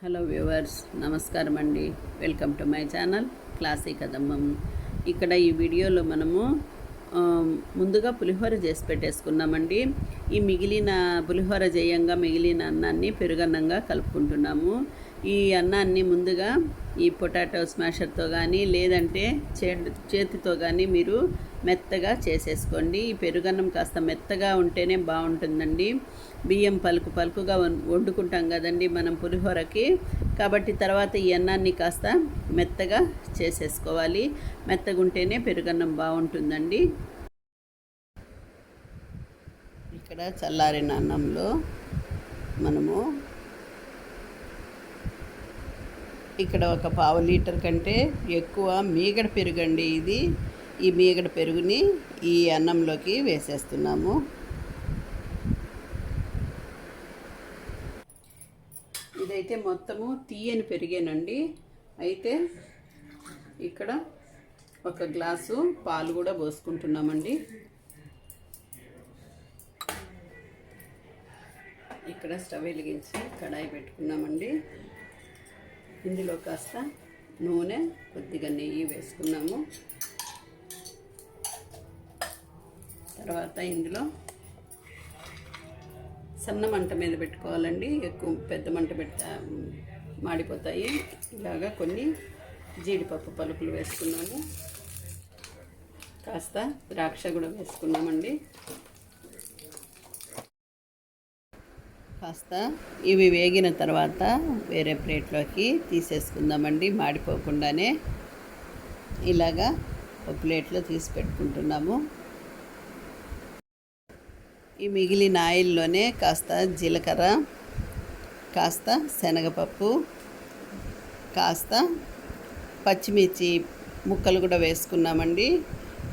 Hello viewers నమస్కారం అండి. Welcome to my channel classy కదమ్మం. ఇక్కడ ఈ వీడియోలో మనము ముందుగా పులిహోర చేసి పెట్టేసుకున్నామండి ఈ మిగిలిన పులిహోర చేయంగా మిగిలిన అన్నాన్ని పెరుగన్నంగా కలుపుకుంటున్నాము. ఈ అన్నాన్ని ముందుగా ఈ పొటాటో స్మాషర్తో కానీ లేదంటే చే చేతితో కానీ మీరు మెత్తగా చేసేసుకోండి. ఈ పెరుగన్నం కాస్త మెత్తగా ఉంటేనే బాగుంటుందండి. బియ్యం పలుకు పలుకుగా వం- వండుకుంటాం కదండి మనం పులిహోరకి. కాబట్టి తర్వాత ఈ అన్నాన్ని కాస్త మెత్తగా చేసేసుకోవాలి. మెత్తగా ఉంటేనే పెరుగన్నం బాగుంటుందండి. ఇక్కడ చల్లారిన అన్నంలో మనము ఇక్కడ ఒక పావు లీటర్ కంటే ఎక్కువ మీగడ పెరుగండి ఇది. ఈ మీగడ పెరుగుని ఈ అన్నంలోకి వేసేస్తున్నాము. ఇదైతే మొత్తము తీయని పెరిగేనండి. అయితే ఇక్కడ ఒక గ్లాసు పాలు కూడా పోసుకుంటున్నామండి. ఇక్కడ స్టవ్ వెలిగించి కడాయి పెట్టుకున్నామండి. ఇందులో కాస్త నూనె కొద్దిగా నెయ్యి వేసుకున్నాము. తర్వాత ఇందులో సన్న మంట మీద పెట్టుకోవాలండి. ఎక్కువ పెద్ద మంట పెడతా మాడిపోతాయి. ఇలాగా కొన్ని జీడిపప్పు పలుకులు వేసుకున్నాము. కాస్త ద్రాక్ష కూడా వేసుకున్నామండి. కాస్త ఇవి వేగిన తర్వాత వేరే ప్లేట్లోకి తీసేసుకుందామండి. మాడిపోకుండానే ఇలాగా ఒక ప్లేట్లో తీసి పెట్టుకుంటున్నాము. ఈ మిగిలిన ఆయిల్లోనే కాస్త జీలకర్ర కాస్త శనగపప్పు కాస్త పచ్చిమిర్చి ముక్కలు కూడా వేసుకున్నామండి.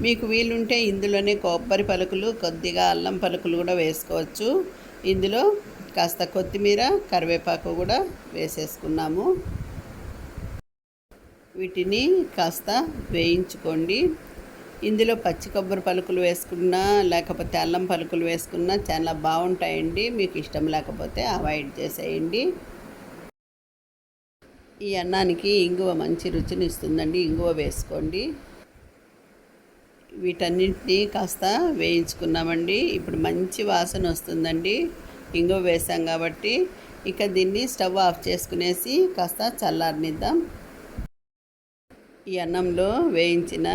మీకు వీలుంటే ఇందులోనే కొబ్బరి పలుకులు కొద్దిగా అల్లం పలుకులు కూడా వేసుకోవచ్చు. ఇందులో కాస్త కొత్తిమీర కరివేపాకు కూడా వేసేసుకున్నాము. వీటిని కాస్త వేయించుకోండి. ఇందులో పచ్చి కొబ్బరి పలుకులు వేసుకున్నా లేకపోతే అల్లం పలుకులు వేసుకున్నా చాలా బాగుంటాయండి. మీకు ఇష్టం లేకపోతే అవాయిడ్ చేసేయండి. ఈ అన్నానికి ఇంగువ మంచి రుచిని ఇస్తుందండి. ఇంగువ వేసుకోండి. వీటన్నింటినీ కాస్త వేయించుకున్నామండి. ఇప్పుడు మంచి వాసన వస్తుందండి. ఇంగువ వేసాం కాబట్టి ఇక దీన్ని స్టవ్ ఆఫ్ చేసుకునేసి కాస్త చల్లారనిద్దాం. ఈ అన్నంలో వేయించిన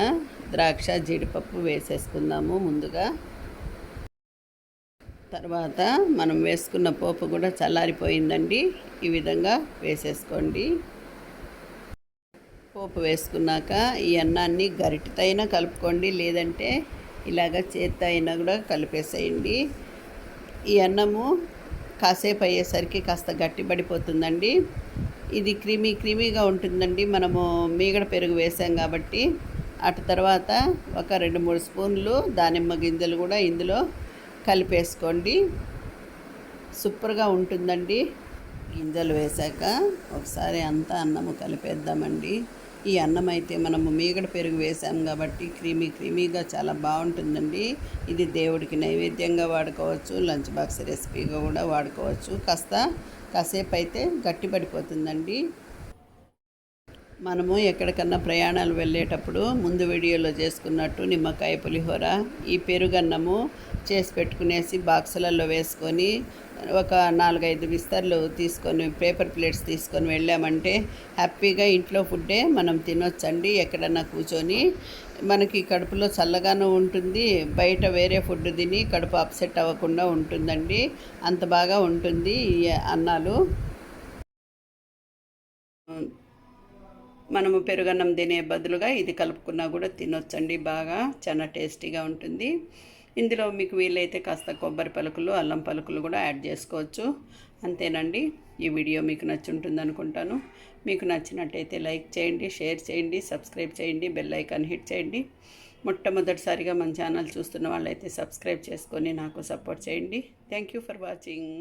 ద్రాక్ష జీడిపప్పు వేసేసుకుందాము ముందుగా. తర్వాత మనం వేసుకున్న పోపు కూడా చల్లారిపోయిందండి. ఈ విధంగా వేసేసుకోండి. పోపు వేసుకున్నాక ఈ అన్నాన్ని గరిటెతో అయినా కలుపుకోండి లేదంటే ఇలాగ చేత్తో అయినా కూడా కలిపేసేయండి. ఈ అన్నము కాసేపు అయ్యేసరికి కాస్త గట్టిపడిపోతుందండి. ఇది క్రీమీ క్రీమీగా ఉంటుందండి. మనము మీగడ పెరుగు వేసాం కాబట్టి అటు తర్వాత ఒక రెండు మూడు స్పూన్లు దానిమ్మ గింజలు కూడా ఇందులో కలిపేసుకోండి. సూపర్గా ఉంటుందండి. గింజలు వేశాక ఒకసారి అంతా అన్నము కలిపేద్దామండి. ఈ అన్నం అయితే మనము మీగడ పెరుగు వేసాం కాబట్టి క్రీమీ క్రీమీగా చాలా బాగుంటుందండి. ఇది దేవుడికి నైవేద్యంగా వాడుకోవచ్చు లంచ్ బాక్స్ రెసిపీగా కూడా వాడుకోవచ్చు. కాస్త కాసేపు అయితే గట్టిపడిపోతుందండి. మనము ఎక్కడికన్నా ప్రయాణాలు వెళ్ళేటప్పుడు ముందు వీడియోలో చేసుకున్నట్టు నిమ్మకాయ పులిహోర ఈ పెరుగన్నము చేసి పెట్టుకునేసి బాక్సులలో వేసుకొని ఒక నాలుగైదు విస్తర్లు తీసుకొని పేపర్ ప్లేట్స్ తీసుకొని వెళ్ళామంటే హ్యాపీగా ఇంట్లో ఫుడ్డే మనం తినొచ్చండి ఎక్కడన్నా కూర్చొని. మనకి కడుపులో చల్లగానూ ఉంటుంది బయట వేరే ఫుడ్ తిని కడుపు అప్సెట్ అవ్వకుండా ఉంటుందండి. అంత బాగా ఉంటుంది ఈ అన్నాలు. మనము పెరుగన్నం తినే బదులుగా ఇది కలుపుకున్నా కూడా తినొచ్చండి బాగా చాలా టేస్టీగా ఉంటుంది. ఇందులో మీకు వీలైతే కాస్త కొబ్బరి పలుకులు అల్లం పలుకులు కూడా యాడ్ చేసుకోవచ్చు. అంతేనండి ఈ వీడియో మీకు నచ్చుంటుంది అనుకుంటాను. మీకు నచ్చినట్టయితే లైక్ చేయండి షేర్ చేయండి సబ్స్క్రైబ్ చేయండి బెల్ ఐకాన్ హిట్ చేయండి. మొట్టమొదటిసారిగా మన ఛానల్ చూస్తున్న వాళ్ళైతే సబ్స్క్రైబ్ చేసుకొని నాకు సపోర్ట్ చేయండి. Thank you for watching.